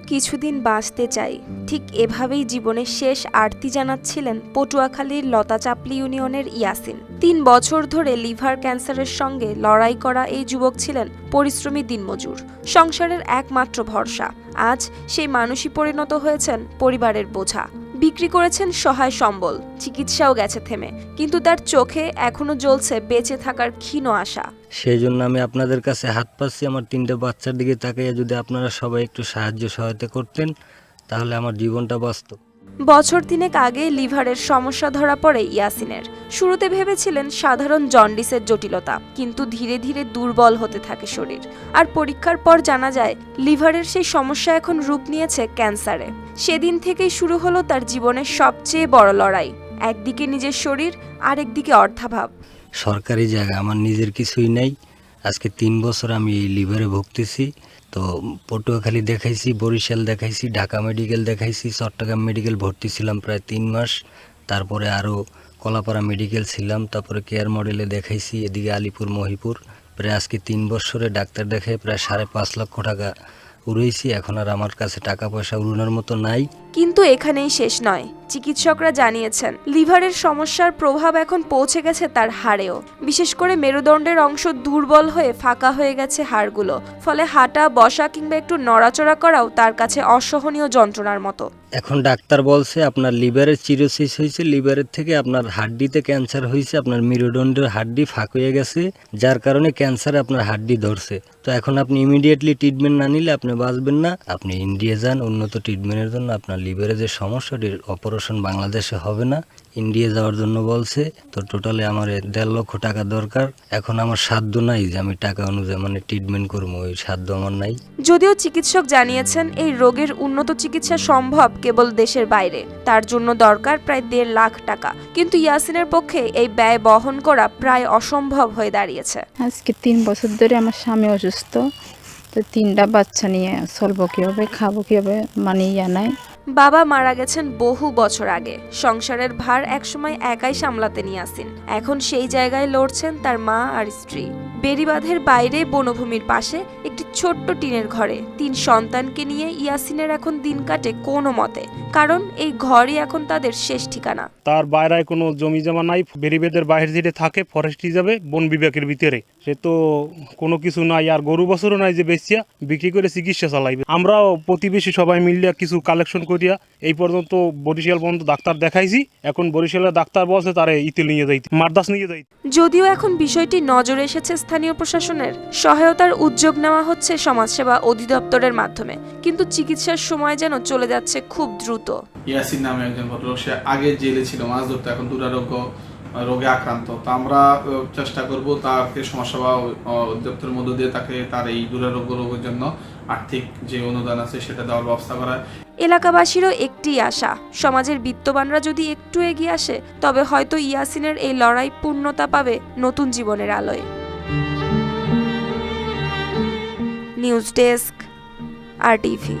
কিছুদিন বাঁচতে চাই। ঠিক এভাবেই জীবনের শেষ আরতি জানাচ্ছিলেন পটুয়াখালীর লতাচাপলি ইউনিয়নের ইয়াসিন। তিন বছর ধরে লিভার ক্যান্সারের সঙ্গে লড়াই করা এই যুবক ছিলেন পরিশ্রমী দিনমজুর। সংসারের একমাত্র ভরসা। আজ সেই মানুষই পরিণত হয়েছেন পরিবারের বোঝা। বিক্রি করেছেন সহায় সম্বল। চিকিৎসাও গেছে থেমে। কিন্তু তার চোখে এখনও জ্বলছে বেঁচে থাকার ক্ষীণ আশা। সেই জন্য আমি আপনাদের কাছে হাত পাচ্ছি আমার তিনটে বাচ্চার দিকে তাকিয়ে যদি আপনারা সবাই একটু সাহায্য সহায়তা করতেন, তাহলে আমার জীবনটা বাঁচত। বছর তিনেক আগে লিভারের সমস্যা ধরা পড়ে ইয়াসিনের। শুরুতে ভেবেছিলেন সাধারণ জন্ডিসের জটিলতা, কিন্তু ধীরে ধীরে দুর্বল হতে থাকে শরীর। আর পরীক্ষার পর জানা যায়, লিভারের সেই সমস্যা এখন রূপ নিয়েছে ক্যান্সারে। সেদিন থেকেই শুরু হলো তার জীবনের সবচেয়ে বড় লড়াই, একদিকে নিজের শরীর, আরেকদিকে অর্থাভাব। সরকারি জায়গা, আমার নিজের কিছুই নাই। আজকে তিন বছর আমি এই লিভারে ভুগতেছি। তো পটুয়াখালী দেখাইছি, বরিশাল দেখাইছি, ঢাকা মেডিকেল দেখাইছি, চট্টগ্রাম মেডিকেল ভর্তি ছিলাম প্রায় তিন মাস। তারপরে আরও কলাপাড়া মেডিকেল ছিলাম, তারপরে কেয়ার মডেলে দেখাইছি, এদিকে আলিপুর, মহিপুর। প্রায় আজকে তিন বছরে ডাক্তার দেখে প্রায় সাড়ে পাঁচ লক্ষ টাকা উড়েছি এখন আর আমার কাছে টাকা পয়সা উড়ানোর মতো নাই। কিন্তু এখানেই শেষ নয়। চিকিৎসকরা জানিয়েছেন, লিভারের সমস্যার প্রভাব এখন পৌঁছে গেছে তার হাড়েও। বিশেষ করে মেরুদণ্ডের অংশ দুর্বল হয়ে ফাঁকা হয়ে গেছে হাড়গুলো, ফলে হাঁটা, বসা কিংবা একটু নড়াচড়া করাও তার কাছে অসহনীয় যন্ত্রণার মতো। এখন ডাক্তার বলছে আপনার লিভারের চিরোসিস হয়েছে, লিভারের থেকে আপনার হাড্ডিতে ক্যান্সার হয়েছে, আপনার মেরুদণ্ডের হাড্ডি ফাঁক হয়ে গেছে, যার কারণে ক্যান্সার আপনার হাড্ডি ধরছে। তো এখন আপনি ইমিডিয়েটলি ট্রিটমেন্ট না নিলে আপনি বাঁচবেন না, আপনি ইন্ডিয়া যান, উন্নত ট্রিটমেন্টের জন্য আপনার লিভারে যে সমস্যাটির অপারেশন বাংলাদেশে হবে না ইন্ডিয়া যাওয়ার জন্য বলছে। তো টোটালি আমার দেড় লক্ষ টাকা দরকার। এখন আমার সাধ্য নাই যে আমি টাকা অনুযায়ী মানে ট্রিটমেন্ট করব ওই সাধ্য আমার নাই। যদিও চিকিৎসক জানিয়েছেন এই রোগের উন্নত চিকিৎসা সম্ভব কেবল দেশের বাইরে। তার জন্য দরকার প্রায় দেড় লাখ টাকা। কিন্তু ইয়াসিনের পক্ষে এই ব্যয় বহন করা প্রায় অসম্ভব হয়ে দাঁড়িয়েছে। আজকে তিন বছর ধরে আমার স্বামী অসুস্থ। তো তিনটা বাচ্চা নিয়ে চলবো কীভাবে খাব কীভাবে মানে ইয়া নাই। বাবা মারা গেছেন বহু বছর আগে। সংসারের ভার একসময় একাই সামলাতে নিয়ে আসেন। এখন সেই জায়গায় লড়ছেন তার মা আর স্ত্রী। বেড়িবাঁধের বাইরে বনভূমির পাশে একটি ছোট্ট টিনের ঘরে। তিন সন্তানকে নিয়ে ইয়াসিনের এখন দিন কাটে কোনো মতে, কারণ এই ঘরই এখন তাদের শেষ ঠিকানা। তার বাইরে কোনো জমি জমা নাই বেরিবেদের বাইরে যেটা থাকে ফরেস্ট হিসাবে বন বিভাগের ভিতরে। সে তো কোনো কিছু নাই, আর গরু বছরও নাই যে বেচিয়া, বিক্রি করে চিকিৎসা চালাইবে। আমরাও প্রতিবেশী সবাই মিলিয়া কিছু কালেকশন করিয়া এই পর্যন্ত বরিশাল পর্যন্ত ডাক্তার দেখাইছি এখন বরিশালের ডাক্তার বলছে তারে ইতে নিয়ে যাইতে মারদাস নিয়ে যাইতে। যদিও এখন বিষয়টি নজরে এসেছে স্থানীয় প্রশাসনের সহায়তার উদ্যোগ নেওয়া হচ্ছে সমাজসেবা অধিদপ্তরের মাধ্যমে কিন্তু চিকিৎসার সময় যেন চলে যাচ্ছে খুব দ্রুত। ইয়াসিন নামে একজন ভদ্রলোক সে আগে জেলে ছিল মাছ ধরতে এখন দুরারোগ্য রোগে আক্রান্ত। তো আমরা চেষ্টা করব তাকে সমাজসেবা অধিদপ্তরের মধ্য দিয়ে তাকে তার এই দুরারোগ্য রোগের জন্য আর্থিক যে অনুদান আছে সেটা দেওয়ার ব্যবস্থা করা। এলাকাবাসীরও একটি আশা, সমাজের বিত্তবানরা যদি একটু এগিয়ে আসে, তবে হয়তো ইয়াসিনের এই লড়াই পূর্ণতা পাবে নতুন জীবনের আলোয়। News desk, R TV.